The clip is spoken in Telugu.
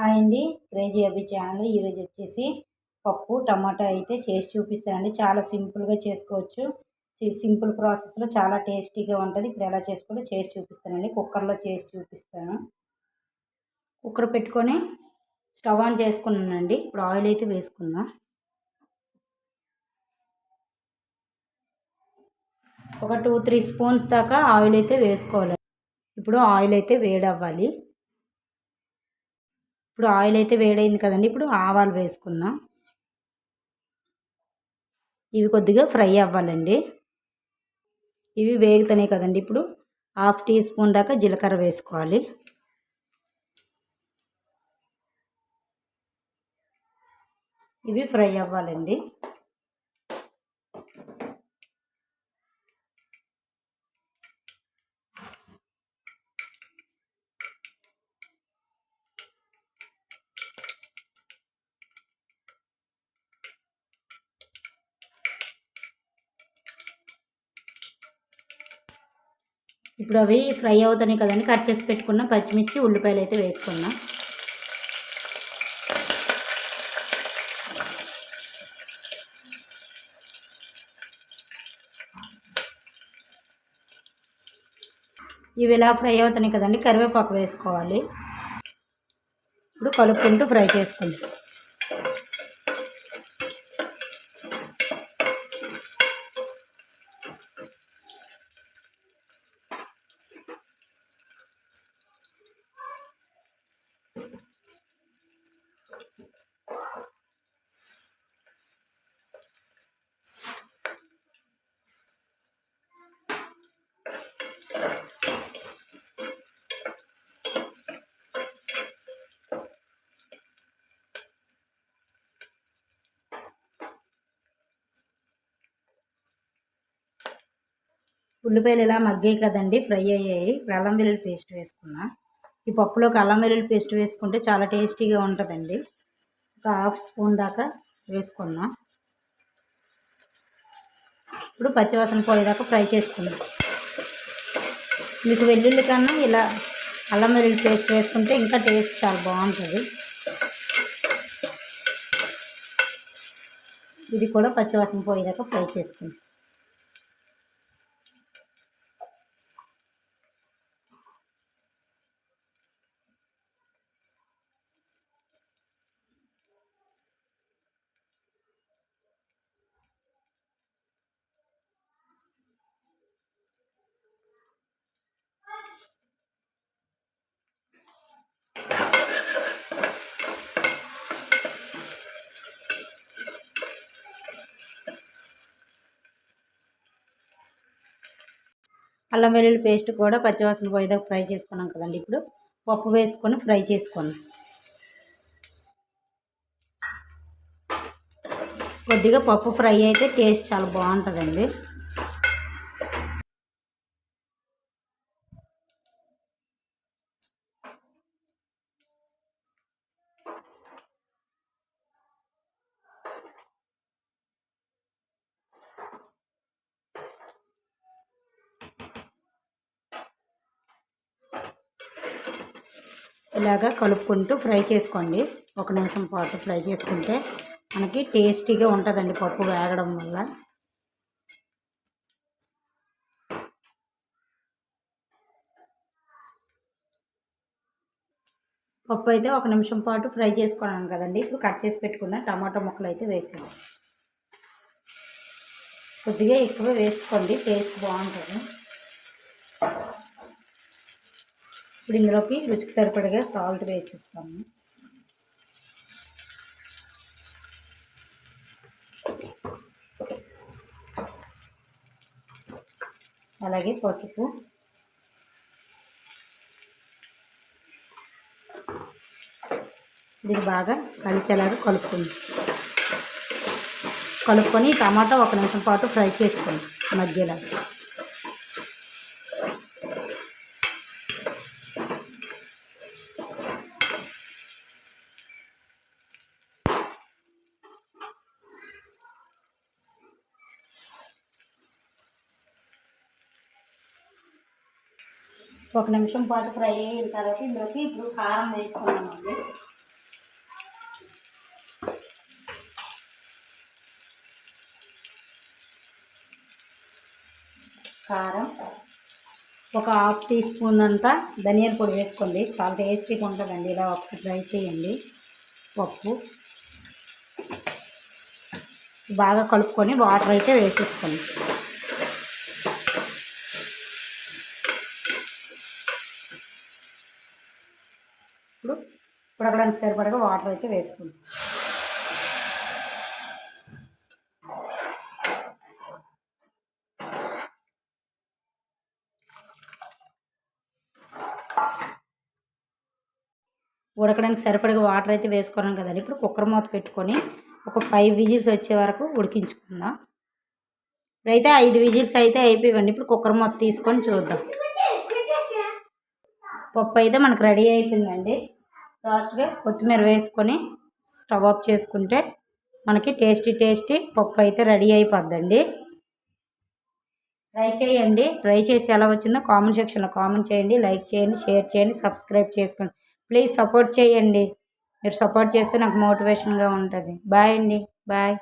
హాయ్ అండి. Crazy Abhi channel. ఈరోజు వచ్చేసి పప్పు టమాటా అయితే చేసి చూపిస్తానండి. చాలా సింపుల్గా చేసుకోవచ్చు. సి- సింపుల్ ప్రాసెస్లో చాలా టేస్టీగా ఉంటుంది. ఇప్పుడు ఎలా చేసుకోవాలో చేసి చూపిస్తానండి. కుక్కర్లో చేసి చూపిస్తాను. కుక్కర్ పెట్టుకొని స్టవ్ ఆన్ చేసుకున్నానండి. ఇప్పుడు ఆయిల్ అయితే వేసుకుందాం. ఒక టూ త్రీ స్పూన్స్ దాకా ఆయిల్ అయితే వేసుకోవాలి. ఇప్పుడు ఆయిల్ అయితే వేడవ్వాలి. ఇప్పుడు ఆయిల్ అయితే వేడైంది కదండి. ఇప్పుడు ఆవాలు వేసుకుందాం. ఇవి కొద్దిగా ఫ్రై అవ్వాలండి. ఇవి వేగుతున్నాయి కదండి. ఇప్పుడు హాఫ్ టీ స్పూన్ దాకా జీలకర్ర వేసుకోవాలి. ఇవి ఫ్రై అవ్వాలండి. ఇప్పుడు అవి ఫ్రై అవుతున్నాయి కదండి కట్ చేసి పెట్టుకున్న పచ్చిమిర్చి ఉల్లిపాయలు అయితే వేసుకున్నా ఇవి ఇలా ఫ్రై అవుతున్నాయి కదండి కరివేపాకు వేసుకోవాలి. ఇప్పుడు కలుపుకుంటూ ఫ్రై చేసుకుంటాం ఉల్లిపాయలు ఇలా మగ్గాయి కదండి ఫ్రై అయ్యాయి. అల్లం వెల్లుల్లి పేస్ట్ వేసుకున్నా. ఈ పప్పులోకి అల్లం వెల్లుల్లి పేస్ట్ వేసుకుంటే చాలా టేస్టీగా ఉంటుందండి. ఒక హాఫ్ స్పూన్ దాకా వేసుకుందాం ఇప్పుడు పచ్చివాసన పోయేదాకా ఫ్రై చేసుకుందాం మీకు వెల్లుల్లి కన్నా ఇలా అల్లం వెల్లుల్లి పేస్ట్ వేసుకుంటే ఇంకా టేస్ట్ చాలా బాగుంటుంది. ఇది కూడా పచ్చివాసన పోయేదాకా ఫ్రై చేసుకుందాం అల్లం వెల్లుల్లి పేస్ట్ కూడా పచ్చివాసన పోయేదాకా ఫ్రై చేసుకున్నాం కదండి ఇప్పుడు. పప్పు వేసుకొని ఫ్రై చేసుకున్నాం. కొద్దిగా పప్పు ఫ్రై అయితే టేస్ట్ చాలా బాగుంటుందండి. ఇలాగా కలుపుకుంటూ ఫ్రై చేసుకోండి. ఒక నిమిషం పాటు ఫ్రై చేసుకుంటే మనకి టేస్టీగా ఉంటుందండి పప్పు వేగడం వల్ల. పప్పు అయితే ఒక నిమిషం పాటు ఫ్రై చేసుకున్నాను కదండి. ఇప్పుడు కట్ చేసి పెట్టుకున్న టమాటా ముక్కలు అయితే వేసాను కొద్దిగా ఎక్కువ వేసుకోండి. టేస్ట్ బాగుంటుంది. ఇప్పుడు ఇందులోకి రుచికి సరిపడగా సాల్ట్ వేసిస్తాము. అలాగే పసుపు. ఇది బాగా కలిసేలాగా కలుపుకుంది. కలుపుకొని టమాటా ఒక నిమిషం పాటు ఫ్రై చేసుకోండి మధ్యలో. ఒక నిమిషం పాటు ఫ్రై అయిన తర్వాత ఇందులోకి ఇప్పుడు కారం వేసుకున్నామండి. కారం ఒక హాఫ్ టీ స్పూన్ అంతా ధనియాల పొడి వేసుకోండి. చాలా టేస్టీగా ఉంటుందండి. ఇలా ఒక ఫ్రై చేయండి. పప్పు బాగా కలుపుకొని వాటర్ అయితే వేసేసుకోండి. దానికి సరిపడగా వాటర్ అయితే వేసుకోండి ఉడకడానికి సరిపడగా వాటర్ అయితే వేసుకున్నాం కదండి. ఇప్పుడు కుక్కర్ మూత పెట్టుకొని ఒక ఫైవ్ విజిల్స్ వచ్చే వరకు ఉడికించుకుందాం. అయితే ఐదు విజిల్స్ అయితే అయిపోయివ్వండి ఇప్పుడు కుక్కర్ మూత తీసుకొని చూద్దాం. పప్పు అయితే మనకు రెడీ అయిపోయిందండి. లాస్ట్గా కొత్తిమీర వేసుకొని స్టవ్ ఆఫ్ చేసుకుంటే మనకి టేస్టీ టేస్టీ పప్పు అయితే రెడీ అయిపోద్దండి. ట్రై చేయండి. ట్రై చేసి ఎలా వచ్చిందో కామెంట్ సెక్షన్లో కామెంట్ చేయండి. లైక్ చేయండి షేర్ చేయండి సబ్స్క్రైబ్ చేసుకోండి. ప్లీజ్ సపోర్ట్ చేయండి. మీరు సపోర్ట్ చేస్తే నాకు మోటివేషన్గా ఉంటుంది. బాయ్ అండి. బాయ్.